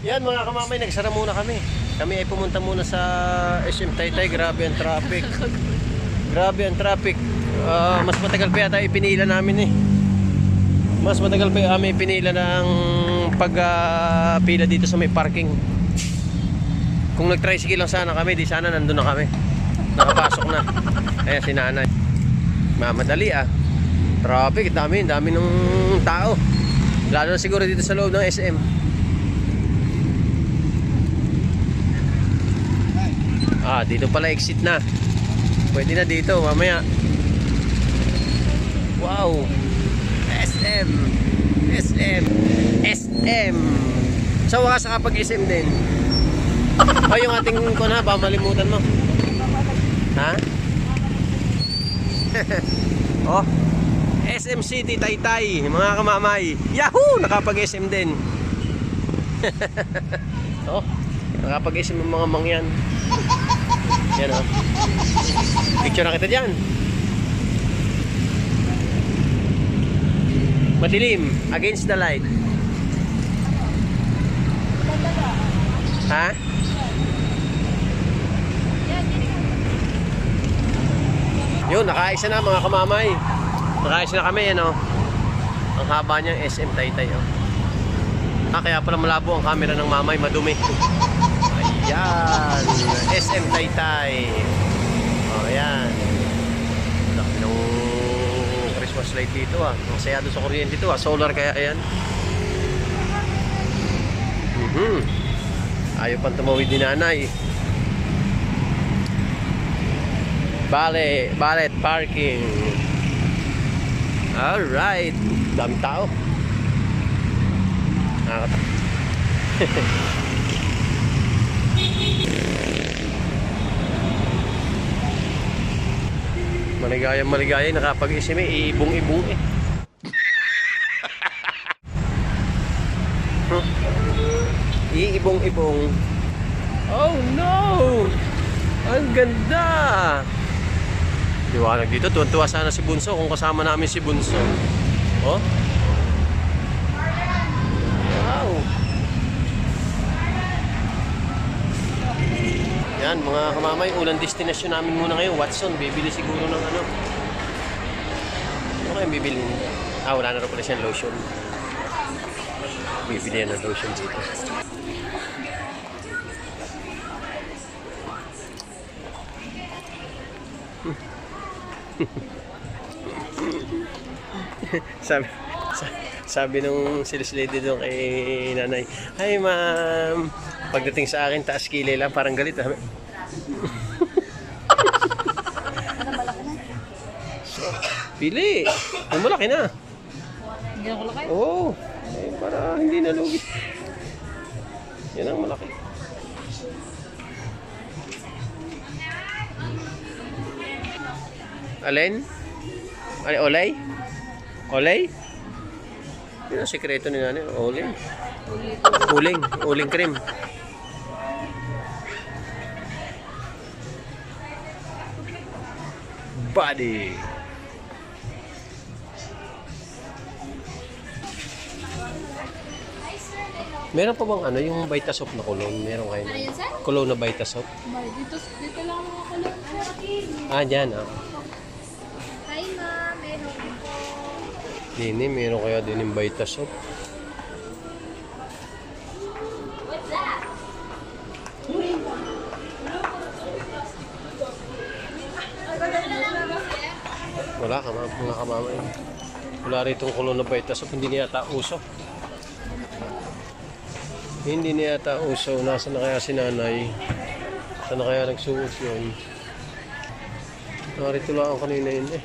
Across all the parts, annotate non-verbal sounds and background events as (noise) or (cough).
Yan mga kamamay, nagsara muna kami. Kami ay pumunta muna sa SM Taytay. Grabe ang traffic. Grabe ang traffic. Ah, mas matagal pa yata ipinila namin eh. Mas matagal pa kami pinila ng pagpila dito sa may parking. Kung nag-tricycle lang sana kami, di sana nandun na kami. Nakapasok na. Kaya si nanay. Mamadali ah. Traffic, dami, dami ng tao. Lalo na siguro dito sa loob ng SM. Ah, dito pala exit na. Pwede na dito, mamaya. Wow! SM! SM! SM! Sa wakas nakapag-SM din. (laughs) O yung ating kung ha, ba malimutan mo? Ha? (laughs) oh, SM City Taytay, mga kamamay. Yahoo! Nakapag-SM din. (laughs) oh, nakapag-SM yung mga mangyan. Yan oh. Picture na kita dyan. Madilim, against the light. Ha? Yun, nakaisa na mga kamamay. Nakaisa na kami, ano. Ang haba niyang SM Taytay, oh. Ah, kaya pala malabo ang camera ng mamay, madumi. Ayan, SM Taytay. Oh, ayan. Laki ng Christmas light dito, ah. Ang saya doon sa kuryente dito, ah. Solar kaya, ayan. Mhm. Ayaw pang tumawid ni nanay. Bale, ballet parking. Alright. Dami tao. Nakakata. (laughs) maligaya maligaya nakapag-isip eh, iibong-ibong eh. (laughs) Iibong-ibong. Oh no! Ang ganda! Liwanag dito. Tuwan-tuwa sana si Bunso kung kasama namin si Bunso. Oh? Wow! Yan, mga kamamay, unang destinasyon namin muna ngayon, Watson. Bibili siguro ng ano. Ano kayong bibili? Ah, wala na rin pala siyang lotion. Bibili yan ng lotion dito. (laughs) sabi, sa- sabi nung sales lady doon kay nanay, Hi ma'am, pagdating sa akin, taas kilay lang, parang galit. So, pili. Yung malaki na. Hindi ako lakay. Oo. Eh, para hindi nalugi. Yan ang malaki. Alin? Ay, olay? Olay? Yun ang sekreto ni nanay. Oling. Uling. Uling cream. Body. Meron pa bang ano, yung Vitasop na cologne? Meron kayo? Ano yun, sir? Cologne na Vitasop? Dito, dito lang mga kulong. Ah, dyan ah. Hi, help you po. Nini, meron kaya din yung Vitasop. Wala ka ma- mga kamamay. Wala rito cologne na Vitasop. Hindi niya yata uso. Hindi niya yata uso. Nasaan na kaya si nanay? Saan na kaya nagsuot yun? Narito lang ako kanina yun eh.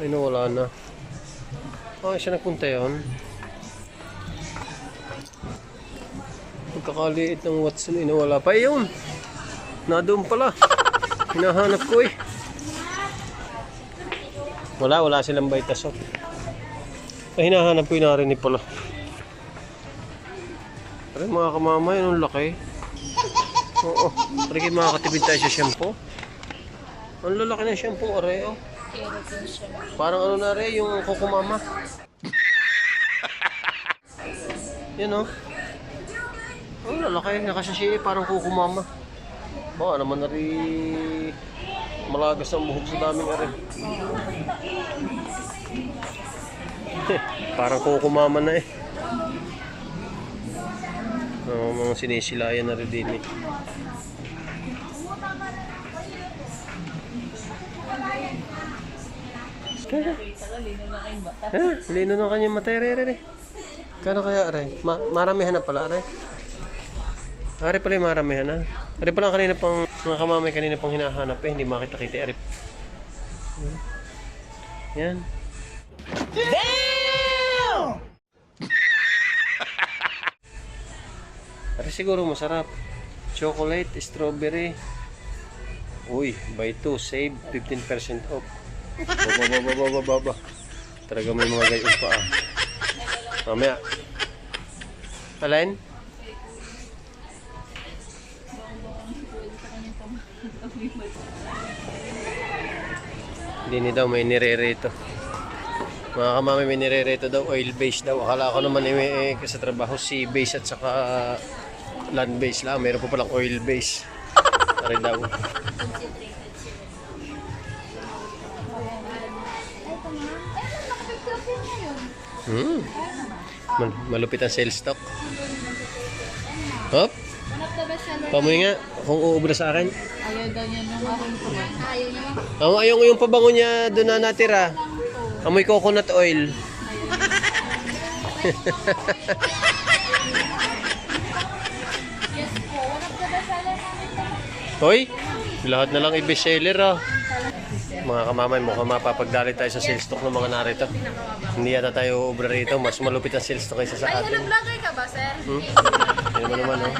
Ay, nawala na. Ah, siya nagpunta yun. Pagkakaliit ng Watson, inawala pa. Ayun! Na doon pala. (laughs) Hinahanap ko eh. Wala, wala silang Vitasol. Ay, hinahanap ko yung narinig pala. Pero mga kamamay, anong laki? Oo. Pero kayo makakatipid tayo sa shampoo. Ang lalaki ng shampoo, are, oh. Parang ano na re, yung kukumama. Yan. Oh, lalaki. Nakasasi parang kuko mama. Baka naman na rin malagas ang buhok sa daming ari. (laughs) parang kuko mama na eh. Oo, mga sinisilayan na rin din eh. Kaya, Ha? Lino ng kanyang mata, re, re, re. Kano kaya, re? Ma maramihan na pala, re. Ari pala yung maramihan na. Ari pala kanina pang, mga kamamay kanina pang hinahanap eh. Hindi makita-kita, ari. Yan. Damn! Ari siguro masarap. Chocolate, strawberry. Uy, buy two, save 15% off. Baba, baba, baba, baba. Talaga may mga gayon pa ah. Mamaya. Alin? Hindi ni daw may nire-rito. Mga kamami may nire-rito daw, oil base daw. Akala ko naman eh, eh, sa trabaho sea base at saka land base lang. Meron pa palang oil base. (laughs) Tari daw. Hmm. Mal malupit ang sales stock. Hop. Pamoy nga kung uubra sa akin. Ayaw daw niya nung aking kumain. Ayaw niya. Ang ayaw ko yung pabango niya doon na natira. Amoy coconut oil. (laughs) Hoy, lahat na lang i-bestseller ah. Mga kamamay, mukhang mapapagdali tayo sa sales stock ng mga narito. Hindi yata tayo ubra rito. Mas malupit ang sales stock kaysa sa Ay, atin. vlogger ka ba, sir? Hmm? (laughs) Yan mo naman, oh.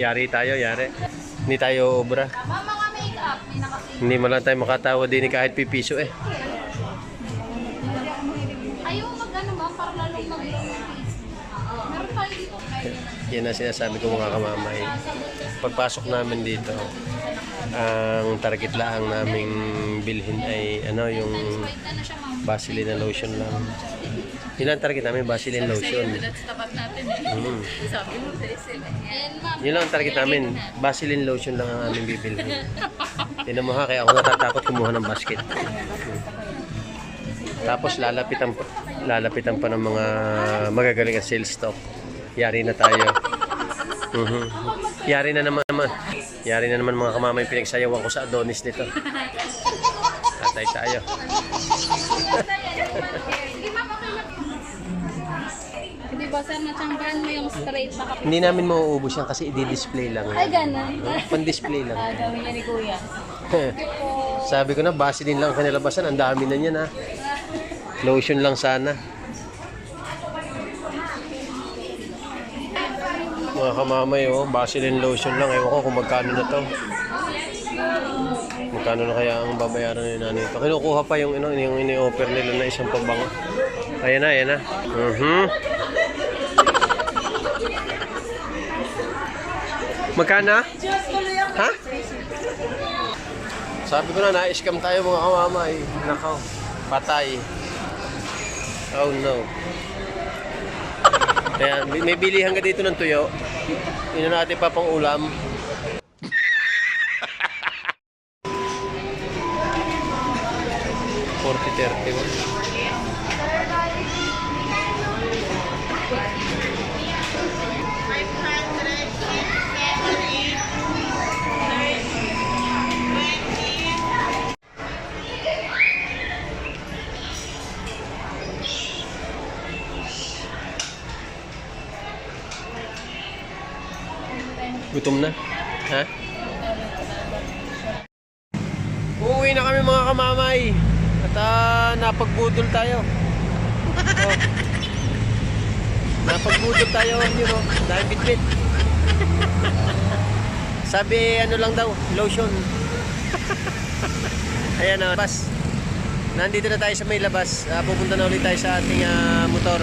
Yari tayo, yari. Hindi tayo nakasin. Hindi man lang tayo makatawa din kahit pipiso eh. Ayaw mag ano para lalong mag-face. Meron tayo dito. Yan ang sinasabi ko mga kamamay. Pagpasok namin dito, ang target lang naming bilhin ay ano yung. Vaseline na lotion lang. Yun ang target namin, Vaseline lotion. That's tapat natin eh. Mm. Sabi mo, ma'am. Yun lang ang target namin. Vaseline lotion lang ang aming bibilhin. Tinan mo ha, kaya ako natatakot kumuha ng basket. Tapos lalapitan pa, lalapitan pa ng mga magagaling at sales stock. Yari na tayo. Mhm. Yari na naman naman. Yari na naman mga kamamay pinagsayawan ko sa Adonis nito. (laughs) Tatay tayo. Hindi ba sir, natsanggahan mo yung straight na Hindi namin mauubos yan kasi i-display lang. Ay, ganun. Pan-display lang. Ah, gawin niya ni Kuya. (laughs) Sabi ko na, base din lang kanilabasan. Ang dami na niyan ha. Lotion lang sana. Mga kamamay, oh, Vaseline lotion lang. Ewan ko kung magkano na to. Magkano na kaya ang babayaran ni nanay ito. Kinukuha pa yung, ano, yung ini-offer nila na isang pabango. Ayan na, ayan na. Mhm. Magkano? Ha? Sabi ko na, na-scam tayo mga kamamay. Nakaw, patay. Oh no. Kaya may bilihan ka dito ng tuyo. Na natin pa pang ulam. Gutom na? Ha? Uuwi na kami mga kamamay. Ah, napagbudol tayo. (laughs) Oh. Napagbudol tayo, you know, dahil bitbit. Sabi ano lang daw, lotion. Ayan na, bas. Nandito na tayo sa may labas. Ah, pupunta na ulit tayo sa ating ah, motor.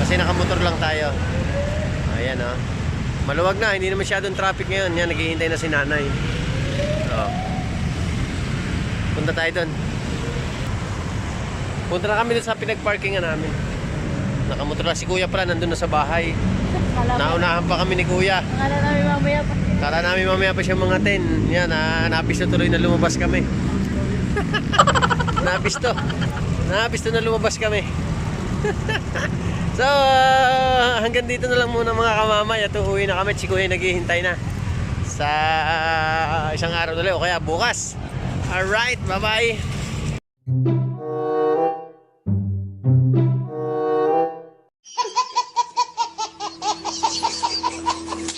Kasi nakamotor lang tayo. Ayan oh. Maluwag na, hindi na masyadong traffic ngayon. Yan, naghihintay na si nanay. Oh. Punta tayo doon. Punta na kami dun sa pinag-parkingan namin. Nakamotor na si kuya pala, nandun na sa bahay. Naunahan pa kami ni kuya. kala namin mamaya pa. Kala namin mamaya pa siya mga 10. Yan, ah, napis na tuloy na lumabas kami. napis to. Napis to na lumabas kami. (laughs) so, ah, hanggang dito na lang muna mga kamamay. At uuwi na kami. Si Kuya naghihintay na. Sa ah, isang araw ulit o kaya bukas. Alright, bye-bye.